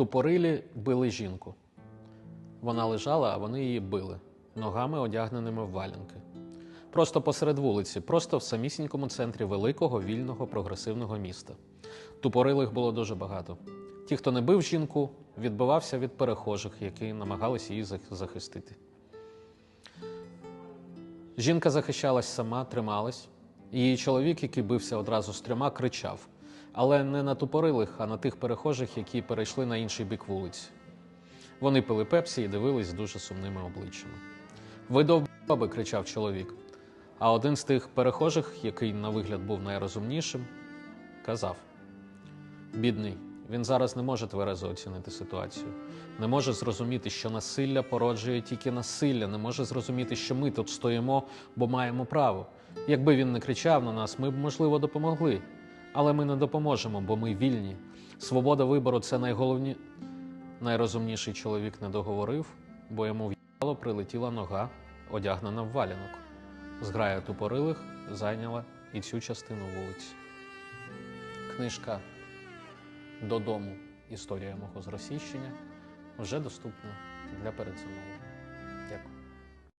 Тупорилі били жінку. Вона лежала, а вони її били, ногами одягненими в валянки. Просто посеред вулиці, просто в самісінькому центрі великого, вільного, прогресивного міста. Тупорилих було дуже багато. Ті, хто не бив жінку, відбивався від перехожих, які намагалися її захистити. Жінка захищалась сама, трималась. Її чоловік, який бився одразу з трьома, кричав, але не на тупорилих, а на тих перехожих, які перейшли на інший бік вулиці. Вони пили пепсі і дивились дуже сумними обличчями. Ви кричав чоловік. А один з тих перехожих, який на вигляд був найрозумнішим, казав: Бідний, він зараз не може тверезо оцінити ситуацію, не може зрозуміти, що насилля породжує тільки насилля, не може зрозуміти, що ми тут стоїмо, бо маємо право. Якби він не кричав на нас, ми б, можливо, допомогли. Але ми не допоможемо, бо ми вільні. Свобода вибору це найголовні... найрозумніший чоловік не договорив, бо йому в'яло прилетіла нога, одягнена в валянок. Зграя тупорилих зайняла і цю частину вулиці. Книжка Додому. Історія мого зросійщення вже доступна для передзамовлення.